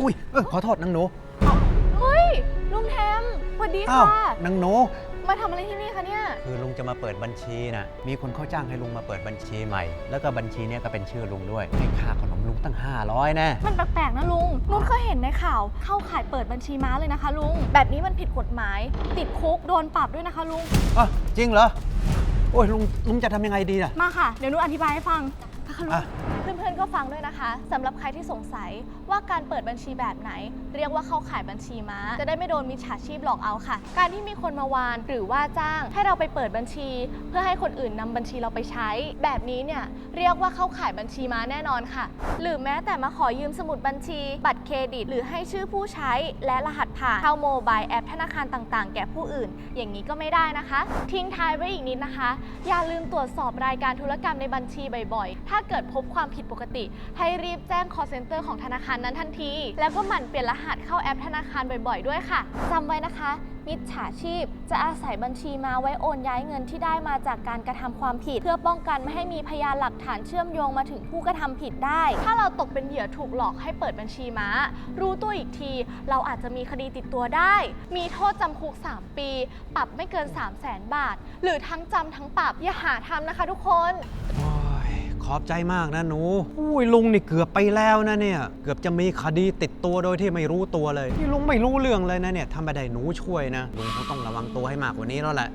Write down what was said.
อุ้ยเออขอโทษนางหนูเฮ้ย ลุงแทมสวัสดีอ้าวค่ะ นางหนู มาทำอะไรที่นี่คะเนี่ย คือลุงจะมาเปิดบัญชีนะมีคนเขาจ้างให้ลุงมาเปิดบัญชีใหม่ แล้วก็บัญชีเนี้ยก็เป็นชื่อลุงด้วย ให้ค่าขนมลุงตั้ง 500นะมันแปลกๆนะลุง นุชเคยเห็นในข่าว เข้าขายเปิดบัญชีม้าเลยนะคะลุง แบบนี้มันผิดกฎหมาย ติดคุกโดนปรับด้วยนะคะลุง อะจริงเหรอ โอ้ยลุงลุงจะทำยังไงดีล่ะ มาค่ะ เดี๋ยวนุชอธิบายให้ฟังค่ะลุง อะ เพื่อนๆก็ฟังด้วยนะคะสำหรับใครที่สงสัยว่าการเปิดบัญชีแบบไหน เรียกว่าเข้าขายบัญชีม้า จะได้ไม่โดนมิจฉาชีพหลอกเอาค่ะ การที่มีคนมาวานหรือว่าจ้าง ให้เราไปเปิดบัญชี เพื่อให้คนอื่นนำบัญชีเราไปใช้ แบบนี้เนี่ยเรียกว่าเข้าขายบัญชีม้าแน่นอนค่ะ หรือแม้แต่มาขอยืมสมุดบัญชี บัตรเครดิต หรือให้ชื่อผู้ใช้ และรหัสผ่านเข้าโมบายแอปธนาคารต่างๆ แก่ผู้อื่น อย่างนี้ก็ไม่ได้นะคะ ทิ้งท้ายไว้อีกนิดนะคะ อย่าลืมตรวจสอบรายการธุรกรรมในบัญชีบ่อยๆ ถ้าเกิดพบความผิดปกติ ให้รีบแจ้ง call center ของธนาคารนั้นทันที แล้วก็หมั่นเปลี่ยนรหัสเข้าแอปธนาคารบ่อยๆ ด้วยค่ะจำไว้นะคะ มิจฉาชีพ จะอาศัยบัญชีมาไว้โอนย้ายเงินที่ได้มาจากการกระทำความผิด เพื่อป้องกันไม่ให้มีพยานหลักฐานเชื่อมโยงมาถึงผู้กระทำผิดได้ ถ้าเราตกเป็นเหยื่อถูกหลอกให้เปิดบัญชีม้า รู้ตัวอีกที เราอาจจะมีคดีติดตัวได้ มีโทษจำคุก 3 ปี ปรับไม่เกิน 3 0 0แสนบาท หรือทั้งจำทั้งปรับอย่าหาทำนะคะทุกคน อ้ยขอบใจมากนะหนูอุ้ยลุงนี่เกือบไปแล้วนะเนี่ย เกือบจะมีคดีติดตัวโดยที่ไม่รู้ตัวเลยนี่ลุงไม่รู้เรื่องเลยนะเนี่ยทำไมได้หนูช่วยนะลุงคงต้องระวังตัวให้มากกว่านี้แล้วแหละ